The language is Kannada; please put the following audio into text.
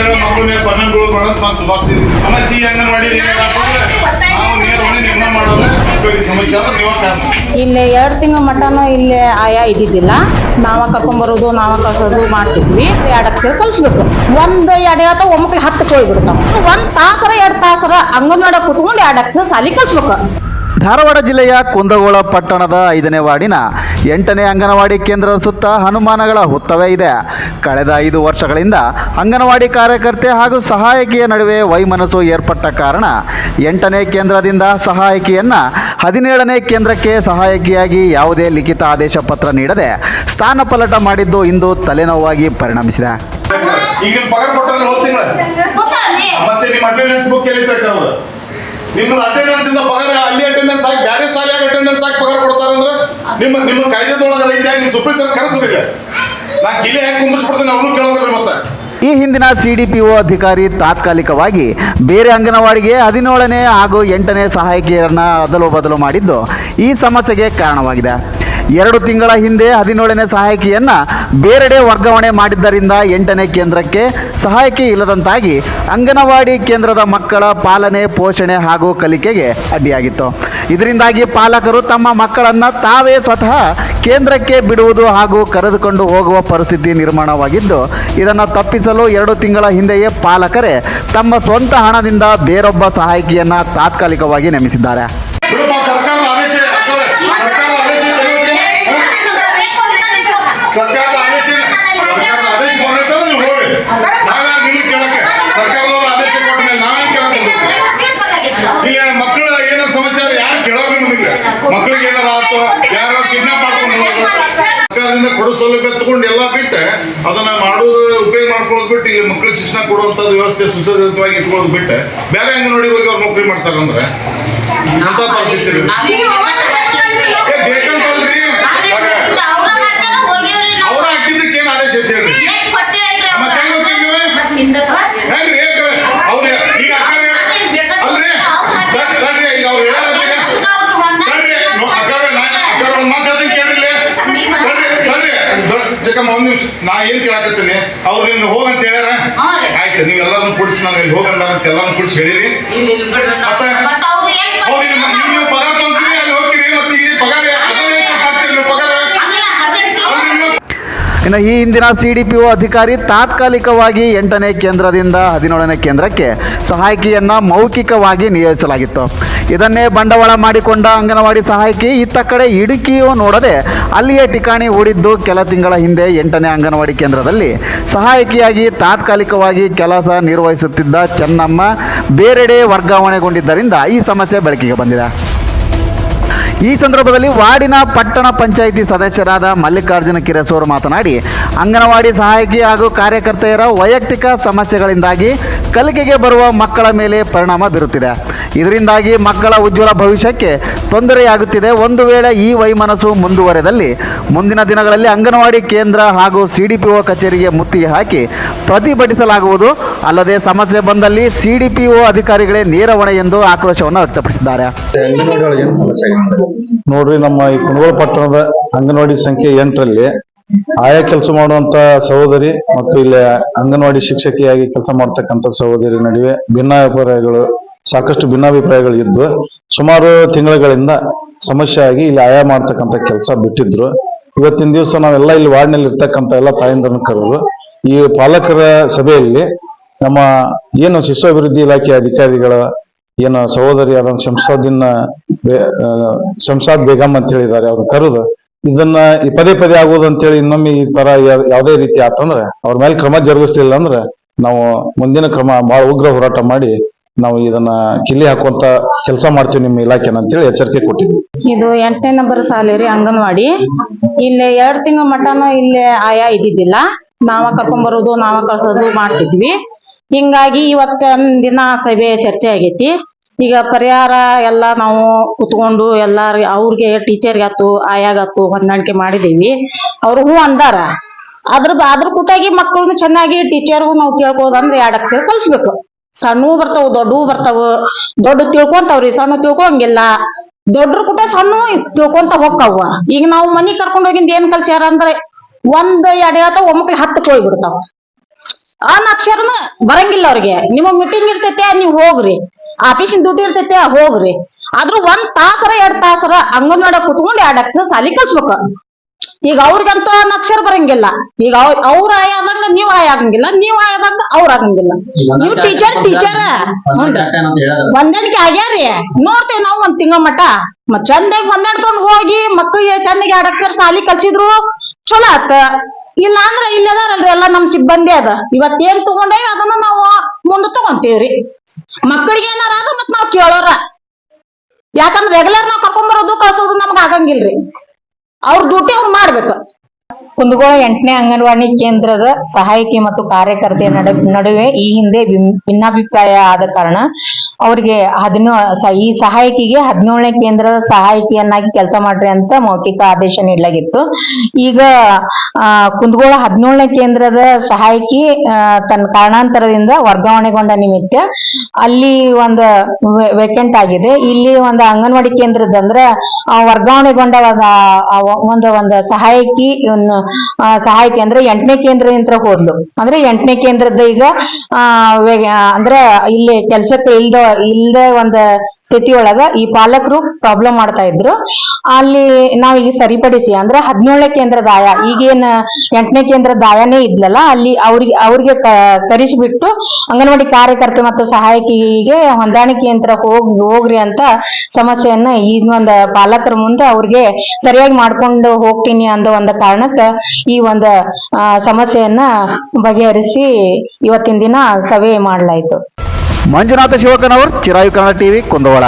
ಅಂತೇಳಿ ಮಕ್ಕಳು ಪನ್ನೊಂದು ಮಾಡೋದು ನಾನು ಸುಧಾರಿಸಿದ್ರು ಅಮ್ಮ ಸಿ ಅಂಗನವಾಡಿ ನಾವು ನೇರವಾಗಿ ನಿರ್ಣಯ ಮಾಡೋದ್ರೆ ಮಕ್ಕಳಿಗೆ ಸಮಸ್ಯೆ ಆದ್ರೆ ನೀವು ಕಾರಣ ಇಲ್ಲಿ ಎರಡು ತಿಂಗಳ ಮಟನ ಇಲ್ಲಿ ಆಯಾ ಇದ್ದಿದ್ದಿಲ್ಲ. ನಾವ ಕರ್ಕೊಂಡ್ಬರೋದು ನಾವ ಕಳ್ಸೋದು ಮಾಡ್ತಿದ್ವಿ. ಎರಡು ಅಕ್ಷರ ಕಲಿಸ್ಬೇಕು ಒಂದು ಎರಡು ಆತ ಒಮ್ಮಕ್ಕೆ ಹತ್ತು ಕೇಳ್ಬಿಡ್ತಾವ. ಒಂದು ತಾಸರ ಎರಡು ತಾಸರ ಅಂಗನವಾಡ ಕುತ್ಕೊಂಡು ಎರಡು ಅಕ್ಷರ ಸಾಲಿ ಕಲಿಸ್ಬೇಕು ಧಾರವಾಡ ಜಿಲ್ಲೆಯ ಕುಂದಗೋಳ ಪಟ್ಟಣದ ಐದನೇ ವಾರ್ಡಿನ ಎಂಟನೇ ಅಂಗನವಾಡಿ ಕೇಂದ್ರದ ಸುತ್ತ ಹನುಮಾನಗಳ ಹುತ್ತವೇ ಇದೆ. ಕಳೆದ ಐದು ವರ್ಷಗಳಿಂದ ಅಂಗನವಾಡಿ ಕಾರ್ಯಕರ್ತೆ ಹಾಗೂ ಸಹಾಯಕಿಯ ನಡುವೆ ವೈಮನಸ್ಸು ಏರ್ಪಟ್ಟ ಕಾರಣ ಎಂಟನೇ ಕೇಂದ್ರದಿಂದ ಸಹಾಯಕಿಯನ್ನ ಹದಿನೇಳನೇ ಕೇಂದ್ರಕ್ಕೆ ಸಹಾಯಕಿಯಾಗಿ ಯಾವುದೇ ಲಿಖಿತ ಆದೇಶ ಪತ್ರ ನೀಡದೆ ಸ್ಥಾನಪಲ್ಲಟ ಮಾಡಿದ್ದು ಇಂದು ತಲೆನೋವಾಗಿ ಪರಿಣಮಿಸಿದೆ. ಈಗಿನ ನಿಮ್ಮದು ಅಟೆಂಡೆನ್ಸ್ ಇಂದ ಪಗಾರ, ಅಲ್ಲಿ ಅಟೆಂಡೆನ್ಸ್ ಹಾಕಿ ಬೇರೆ ಶಾಲೆಯಾಗ ಅಟೆಂಡೆನ್ಸ್ ಹಾಕಿ ಪಗಾರ ಕೊಡ್ತಾರೆ ಅಂದ್ರೆ ನಿಮ್ಮ ನಿಮ್ಮ ಕಾಯ್ದೆದೊಳಗೆ ಇದೆ, ನಿಮ್ಮ ಸುಪ್ರೀಂ ಕರೆದಿದೆ ನಾ ಕಿಲೆ ಹಾಕಿ ಕುಂದಿಸ್ಬಿಡ್ತೀನಿ ಅವ್ರನ್ನೂ ಕೇಳೋದ್ರಿ ಮತ್ತೆ. ಈ ಹಿಂದಿನ ಸಿಡಿಪಿಒ ಅಧಿಕಾರಿ ತಾತ್ಕಾಲಿಕವಾಗಿ ಬೇರೆ ಅಂಗನವಾಡಿಗೆ ಹದಿನೇಳನೇ ಹಾಗೂ ಎಂಟನೇ ಸಹಾಯಕಿಯರನ್ನ ಅದಲು ಬದಲು ಮಾಡಿದ್ದು ಈ ಸಮಸ್ಯೆಗೆ ಕಾರಣವಾಗಿದೆ. ಎರಡು ತಿಂಗಳ ಹಿಂದೆ ಹದಿನೇಳನೇ ಸಹಾಯಕಿಯನ್ನು ಬೇರೆಡೆ ವರ್ಗಾವಣೆ ಮಾಡಿದ್ದರಿಂದ ಎಂಟನೇ ಕೇಂದ್ರಕ್ಕೆ ಸಹಾಯಕಿ ಇಲ್ಲದಂತಾಗಿ ಅಂಗನವಾಡಿ ಕೇಂದ್ರದ ಮಕ್ಕಳ ಪಾಲನೆ, ಪೋಷಣೆ ಹಾಗೂ ಕಲಿಕೆಗೆ ಅಡ್ಡಿಯಾಗಿತ್ತು. ಇದರಿಂದಾಗಿ ಪಾಲಕರು ತಮ್ಮ ಮಕ್ಕಳನ್ನು ತಾವೇ ಸ್ವತಃ ಕೇಂದ್ರಕ್ಕೆ ಬಿಡುವುದು ಹಾಗೂ ಕರೆದುಕೊಂಡು ಹೋಗುವ ಪರಿಸ್ಥಿತಿ ನಿರ್ಮಾಣವಾಗಿದ್ದು, ಇದನ್ನು ತಪ್ಪಿಸಲು ಎರಡು ತಿಂಗಳ ಹಿಂದೆಯೇ ಪಾಲಕರೇ ತಮ್ಮ ಸ್ವಂತ ಹಣದಿಂದ ಬೇರೊಬ್ಬ ಸಹಾಯಕಿಯನ್ನು ತಾತ್ಕಾಲಿಕವಾಗಿ ನೇಮಿಸಿದ್ದಾರೆ ಬಿಡಪ್ಪ ಸರ್ಕಾರದ ಆದೇಶ ಅಕ್ಕವ್ರೆ, ಸರ್ಕಾರದ ಆದೇಶ ತೆಗೆದುಕೊಂಡು, ಹ? ಸರ್ಕಾರದ ಆದೇಶ ಸರ್ಕಾರದ ಆದೇಶ ಬಂದೈತಂದ್ರೆ ನೀವು ಹೋಗ್ರಿ ನಾವ್ಯಾರು ನಿಮ್ಗೆ ಕೇಳಕ್ಕೆ ಸರ್ಕಾರದವ್ರ ಆದೇಶ ಕೊಟ್ಟ ಮೇಲೆ ನಾವೇನ್ ಕೇಳಕ್ಕೆ ಹೋಗ್ತೀವಿ? ಈಗ ಮಕ್ಕಳ ಏನಾರ ಸಮಸ್ಯೆ ಆದ್ರೆ ಯಾರು ಕೇಳೋರು ನಿಮಗೆ ಮಕ್ಕಳಿಗೆ ಏನಾರ ಆಯ್ತು ಯಾರೋ ಕಿಡ್ನಾಪ್ ಮಾಡ್ಕೊಂಡು ಹೋಗೋದು ಸರ್ಕಾರದಿಂದ ಕೊಡೋ ಸೌಲಭ್ಯ ತಗೊಂಡು ಎಲ್ಲ ಬಿಟ್ಟು ಅದನ್ನ ಮಾಡೋದು ಉಪಯೋಗ ಮಾಡ್ಕೊಳ್ಳೋದು ಬಿಟ್ಟು ಇಲ್ಲಿ ಮಕ್ಕಳಿಗೆ ಶಿಕ್ಷಣ ಕೊಡುವಂಥದ್ದು ವ್ಯವಸ್ಥೆ ಸುಸಜ್ಜಿತವಾಗಿ ಇಟ್ಕೊಳ್ಳೋದು ಬಿಟ್ಟು. ಬೇರೆ ನೋಡಿ ಹೋಗಿ ಅವ್ರು ನೌಕರಿ ಮಾಡ್ತಾರಂದ್ರೆ? ಅಂತ ಪರಿಸ್ಥಿತಿ ಚಿಕ್ಕಮ್ಮ ಒಂದ್ ನಿಮಿಷ. ನಾ ಏನ್ ಕೇಳಾಕತ್ತೀನಿ? ಅವ್ರು ನಿಮ್ಗೆ ಹೋಗಂತ ಹೇಳ್ಯಾರ? ಹಾ ರೀ. ಆಯ್ತು ನೀವು ಎಲ್ಲಾರನ್ನು ಕುಡಿಸಿ ನಾನು ಇಲ್ಲಿ ಹೋಗಂದಾರ ಅಂತ ಎಲ್ಲಾರನ್ನು ಕುಡಿಸಿ ಹೇಳಿರಿ. ಹೌದು ಇನ್ನು ಈ ಹಿಂದಿನ ಸಿ ಡಿ ಪಿ ಒ ಅಧಿಕಾರಿ ತಾತ್ಕಾಲಿಕವಾಗಿ ಎಂಟನೇ ಕೇಂದ್ರದಿಂದ ಹದಿನೇಳನೇ ಕೇಂದ್ರಕ್ಕೆ ಸಹಾಯಕಿಯನ್ನು ಮೌಖಿಕವಾಗಿ ನಿಯೋಜಿಸಲಾಗಿತ್ತು. ಇದನ್ನೇ ಬಂಡವಾಳ ಮಾಡಿಕೊಂಡ ಅಂಗನವಾಡಿ ಸಹಾಯಕಿ, ಇತ್ತ ಕಡೆ ಇಡುಕಿಯೂ ನೋಡದೆ ಅಲ್ಲಿಯೇ ಠಿಕಾಣಿ ಹೂಡಿದ್ದು ಕೆಲ ತಿಂಗಳ ಹಿಂದೆ ಎಂಟನೇ ಅಂಗನವಾಡಿ ಕೇಂದ್ರದಲ್ಲಿ ಸಹಾಯಕಿಯಾಗಿ ತಾತ್ಕಾಲಿಕವಾಗಿ ಕೆಲಸ ನಿರ್ವಹಿಸುತ್ತಿದ್ದ ಚೆನ್ನಮ್ಮ ಬೇರೆಡೆ ವರ್ಗಾವಣೆಗೊಂಡಿದ್ದರಿಂದ ಈ ಸಮಸ್ಯೆ ಬೆಳಕಿಗೆ ಬಂದಿದೆ. ಈ ಸಂದರ್ಭದಲ್ಲಿ ವಾರ್ಡಿನ ಪಟ್ಟಣ ಪಂಚಾಯಿತಿ ಸದಸ್ಯರಾದ ಮಲ್ಲಿಕಾರ್ಜುನ ಕಿರಸೂರು ಮಾತನಾಡಿ, ಅಂಗನವಾಡಿ ಸಹಾಯಕಿ ಹಾಗೂ ಕಾರ್ಯಕರ್ತೆಯರ ವೈಯಕ್ತಿಕ ಸಮಸ್ಯೆಗಳಿಂದಾಗಿ ಕಲಿಕೆಗೆ ಬರುವ ಮಕ್ಕಳ ಮೇಲೆ ಪರಿಣಾಮ ಬೀರುತ್ತಿದೆ. ಇದರಿಂದಾಗಿ ಮಕ್ಕಳ ಉಜ್ವಲ ಭವಿಷ್ಯಕ್ಕೆ ತೊಂದರೆಯಾಗುತ್ತಿದೆ. ಒಂದು ವೇಳೆ ಈ ವೈಮನಸ್ಸು ಮುಂದುವರೆದಲ್ಲಿ ಮುಂದಿನ ದಿನಗಳಲ್ಲಿ ಅಂಗನವಾಡಿ ಕೇಂದ್ರ ಹಾಗೂ ಸಿಡಿಪಿಒ ಡಿ ಪಿ ಒ ಕಚೇರಿಗೆ ಮುತ್ತಿಗೆ ಹಾಕಿ ಪ್ರತಿಭಟಿಸಲಾಗುವುದು. ಅಲ್ಲದೆ ಸಮಸ್ಯೆ ಬಂದಲ್ಲಿ ಸಿಡಿಪಿಒ ಡಿ ಪಿ ಒ ಅಧಿಕಾರಿಗಳೇ ನೇರ ಹೊಣೆ ಎಂದು ಆಕ್ರೋಶವನ್ನು ವ್ಯಕ್ತಪಡಿಸಿದ್ದಾರೆ. ನೋಡ್ರಿ ನಮ್ಮ ಈ ಕುಣಗೋಳ ಪಟ್ಟಣದ ಅಂಗನವಾಡಿ ಸಂಖ್ಯೆ ಎಂಟರಲ್ಲಿ ಆಯಾ ಕೆಲಸ ಮಾಡುವಂತ ಸಹೋದರಿ ಮತ್ತು ಇಲ್ಲಿ ಅಂಗನವಾಡಿ ಶಿಕ್ಷಕಿಯಾಗಿ ಕೆಲಸ ಮಾಡ್ತಕ್ಕಂಥ ಸಹೋದರಿ ನಡುವೆ ಭಿನ್ನಾಭಿಪ್ರಾಯಗಳು ಸಾಕಷ್ಟು ಭಿನ್ನಾಭಿಪ್ರಾಯಗಳು ಇದ್ದು, ಸುಮಾರು ತಿಂಗಳುಗಳಿಂದ ಸಮಸ್ಯೆ ಆಗಿ ಇಲ್ಲಿ ಆಯಾ ಮಾಡ್ತಕ್ಕಂಥ ಕೆಲಸ ಬಿಟ್ಟಿದ್ರು. ಇವತ್ತಿನ ದಿವಸ ನಾವೆಲ್ಲ ಇಲ್ಲಿ ವಾರ್ಡ್ನಲ್ಲಿ ಇರ್ತಕ್ಕಂಥ ಎಲ್ಲ ತಾಯಂದ್ರನ್ನು ಕರೆದು, ಈ ಪಾಲಕರ ಸಭೆಯಲ್ಲಿ ನಮ್ಮ ಏನು ಶಿಶು ಅಭಿವೃದ್ಧಿ ಇಲಾಖೆ ಅಧಿಕಾರಿಗಳ ಏನು ಸಹೋದರಿ ಆದ ಶಂಸಾದಿನ ಶಂಸಾದ್ ಬೇಗಂ ಅಂತ ಹೇಳಿದ್ದಾರೆ ಅವ್ರು ಕರೆದು ಇದನ್ನ ಪದೇ ಪದೇ ಆಗೋದು ಅಂತೇಳಿ ಇನ್ನೊಮ್ಮೆ ಈ ತರ ಯಾವುದೇ ರೀತಿ ಆತಂದ್ರೆ, ಅವ್ರ ಮೇಲೆ ಕ್ರಮ ಜರುಗಿಸ್ಲಿಲ್ಲ ಅಂದ್ರೆ ನಾವು ಮುಂದಿನ ಕ್ರಮ, ಬಹಳ ಉಗ್ರ ಹೋರಾಟ ಮಾಡಿ ನಾವು ಇದನ್ನ ಕಿಲ್ಲಿ ಹಾಕುವಂತ ಕೆಲಸ ಮಾಡ್ತೀವಿ ನಿಮ್ಮ ಇಲಾಖೆನ ಅಂತೇಳಿ ಎಚ್ಚರಿಕೆ ಕೊಟ್ಟಿದ್ವಿ. ಇದು ಎಂಟನೇ ನಂಬರ್ ಶಾಲೆ ರೀ ಅಂಗನವಾಡಿ. ಇಲ್ಲಿ ಎರಡು ತಿಂಗಳ ಮಟನ ಇಲ್ಲಿ ಆಯಾ ಇದ್ದಿದ್ದಿಲ್ಲ. ನಾವ ಕರ್ಕೊಂಬರೋದು ನಾವ ಕಳ್ಸೋದು ಮಾಡ್ತಿದ್ವಿ. ಹಿಂಗಾಗಿ ಇವತ್ತ ದಿನ ಸಭೆ ಚರ್ಚೆ ಆಗೈತಿ. ಈಗ ಪರಿಹಾರ ಎಲ್ಲ ನಾವು ಕುತ್ಕೊಂಡು ಎಲ್ಲಾರ್ ಅವ್ರಿಗೆ ಟೀಚರ್ಗೆ ಆತು ಆಯಾಗತ್ತು ಹೊಂದಾಣಿಕೆ ಮಾಡಿದೀವಿ. ಅವ್ರು ಹೂ ಅಂದಾರ. ಅದ್ರ ಅದ್ರ ಕೂಟಾಗಿ ಮಕ್ಕಳನ್ನು ಚೆನ್ನಾಗಿ ಟೀಚರ್ಗೂ ನಾವು ಕೇಳ್ಬೋದಂದ್ರೆ ಎರಡು ಅಕ್ಷರ ಕಲಿಸ್ಬೇಕು. ಸಣ್ಣವು ಬರ್ತಾವ ದೊಡ್ಡವು ಬರ್ತಾವ. ದೊಡ್ಡ ತಿಳ್ಕೊಂತಾವ್ರಿ, ಸಣ್ಣ ತಿಳ್ಕೊಂಗಿಲ್ಲ. ದೊಡ್ಡರು ಕೂಡ ಸಣ್ಣ ತಿಳ್ಕೊಂತ ಹೋಗ್ತಾವ. ಈಗ ನಾವು ಮನಿ ಕರ್ಕೊಂಡ್ ಹೋಗಿಂದ ಏನ್ ಕಲ್ಸ್ಯಾರ ಅಂದ್ರೆ ಒಂದ್ ಹೇಳ್ತಾವ ಒಮ್ಮಕ್ಳು ಹತ್ತಕ್ಕೆ ಹೋಗ್ಬಿಡ್ತಾವ ಅನಕ್ಷರನ ಬರಂಗಿಲ್ಲ ಅವ್ರಿಗೆ. ನಿಮಗ್ ಮೀಟಿಂಗ್ ಇರ್ತೈತೆ, ನೀವ್ ಹೋಗ್ರಿ. ಆಫೀಸಿನ ಡ್ಯೂಟಿ ಇರ್ತೈತೆ, ಹೋಗ್ರಿ. ಆದ್ರೂ ಒಂದ್ ತಾಸರ, ಎರಡ್ ತಾಸರ ಅಂಗನವಾಡ ಕುತ್ಕೊಂಡು ಎರಡ್ ಅಕ್ಷರ ಸಾಲಿ ಕಲ್ಸ್ಬೇಕು. ಈಗ ಅವ್ರಿಗಂತೂ ಅಕ್ಷರ ಬರಂಗಿಲ್ಲ. ಈಗ ಅವ್ರ ಅವ್ರ ಆಯ ಆದಂಗ ನೀವ್ ಆಯ ಆಗಂಗಿಲ್ಲ ನೀವ್ ಆಯ ಆದಂಗ ಅವ್ರ ಆಗಂಗಿಲ್ಲ. ನೀವು ಟೀಚರ್ ಟೀಚರ್ ಹೊಂದಾಣಿಕೆ ಆಗ್ಯಾರಿ. ನೋಡ್ತೇವ್ ನಾವ್ ಒಂದ್ ತಿಂಗಳ ಮಟ. ಮತ್ ಚಂದಾಗಿ ಹೊಂದಾಡ್ಕೊಂಡ್ ಹೋಗಿ ಮಕ್ಳಿಗೆ ಚಂದಾಗಿ ಎರಡ್ ಅಕ್ಷರ ಸಾಲಿ ಕಲ್ಸಿದ್ರು ಚಲೋ ಆತ. ಇಲ್ಲ ಅಂದ್ರ ಇಲ್ಲದಾರಲ್ರಿ ಎಲ್ಲಾ ನಮ್ ಸಿಬ್ಬಂದಿ ಅದ. ಇವತ್ತೇನ್ ಏನ್ ತಗೊಂಡೇವಿ ಅದನ್ನ ನಾವು ಮುಂದ ತಗೊಂತೀವ್ರಿ. ಮಕ್ಕಳಿಗೆ ಏನಾರ ಆದ್ರ ಮತ್ ನಾವ್ ಕೇಳೋರ. ಯಾಕಂದ್ರ ರೆಗ್ಯುಲರ್ ನಾವ್ ಕರ್ಕೊಂಡ್ ಬರೋದು ಕಳ್ಸೋದು ನಮ್ಗ ಆಗಂಗಿಲ್ರಿ. ಅವ್ರ ಡ್ಯೂಟಿ ಅವ್ರು ಮಾಡ್ಬೇಕು. ಕುಂದಗೋಳ ಎಂಟನೇ ಅಂಗನವಾಡಿ ಕೇಂದ್ರದ ಸಹಾಯಕಿ ಮತ್ತು ಕಾರ್ಯಕರ್ತೆಯ ನಡು- ನಡುವೆ ಈ ಹಿಂದೆ ಭಿನ್- ಭಿನ್ನಾಭಿಪ್ರಾಯ ಆದ ಕಾರಣ ಅವರಿಗೆ ಹದಿನೋ ಈ ಸಹಾಯಕಿಗೆ ಹದಿನೇಳನೇ ಕೇಂದ್ರದ ಸಹಾಯಕಿಯನ್ನಾಗಿ ಕೆಲಸ ಮಾಡ್ರಿ ಅಂತ ಮೌಖಿಕ ಆದೇಶ ನೀಡಲಾಗಿತ್ತು. ಈಗ ಕುಂದಗೋಳ ಹದಿನೇಳನೇ ಕೇಂದ್ರದ ಸಹಾಯಕಿ ತನ್ನ ಕಾರಣಾಂತರದಿಂದ ವರ್ಗಾವಣೆಗೊಂಡ ನಿಮಿತ್ತ ಅಲ್ಲಿ ಒಂದು ವೇಕೆಂಟ್ ಆಗಿದೆ. ಇಲ್ಲಿ ಒಂದು ಅಂಗನವಾಡಿ ಕೇಂದ್ರದ ಅಂದ್ರೆ ವರ್ಗಾವಣೆಗೊಂಡ ಒಂದು ಒಂದು ಸಹಾಯಕಿ ಸಹಾಯಕಿ ಅಂದ್ರೆ ಎಂಟನೇ ಕೇಂದ್ರದಿಂದ ಹೋದ್ಲು. ಅಂದ್ರೆ ಎಂಟನೇ ಕೇಂದ್ರದ ಈಗ ಅಂದ್ರೆ ಇಲ್ಲಿ ಕೆಲ್ಸಕ್ಕೆ ಇಲ್ದ ಇಲ್ದೆ ಒಂದ ಸ್ಥಿತಿ ಒಳಗ ಈ ಪಾಲಕರು ಪ್ರಾಬ್ಲಮ್ ಮಾಡ್ತಾ ಇದ್ರು. ಅಲ್ಲಿ ನಾವು ಈಗ ಸರಿಪಡಿಸಿ ಅಂದ್ರೆ ಹದಿನೇಳನೇ ಕೇಂದ್ರ ದಾಯ, ಈಗೇನ್ ಎಂಟನೇ ಕೇಂದ್ರ ದಾಯನೇ ಇದ್ಲಲ್ಲ, ಅಲ್ಲಿ ಅವ್ರಿಗೆ ಅವ್ರಿಗೆ ಕರೆಸಿಬಿಟ್ಟು ಅಂಗನವಾಡಿ ಕಾರ್ಯಕರ್ತೆ ಮತ್ತು ಸಹಾಯಕಿಗೆ ಹೊಂದಾಣಿಕೆ ಯಂತ್ರ ಹೋಗ್, ಹೋಗ್ರಿ ಅಂತ ಸಮಸ್ಯೆಯನ್ನ ಈ ಒಂದ್ ಪಾಲಕರ ಮುಂದೆ ಅವ್ರಿಗೆ ಸರಿಯಾಗಿ ಮಾಡ್ಕೊಂಡು ಹೋಗ್ತೀನಿ ಅನ್ನೋ ಒಂದು ಕಾರಣಕ್ಕ ಈ ಒಂದು ಸಮಸ್ಯೆಯನ್ನ ಬಗೆಹರಿಸಿ ಇವತ್ತಿನ ದಿನ ಸಭೆ ಮಾಡ್ಲಾಯ್ತು. ಮಂಜುನಾಥ ಶಿವಕನವರ್ ಚಿರಾಯು ಕನ್ನಡ ಟಿವಿ ಕುಂದಗೋಳ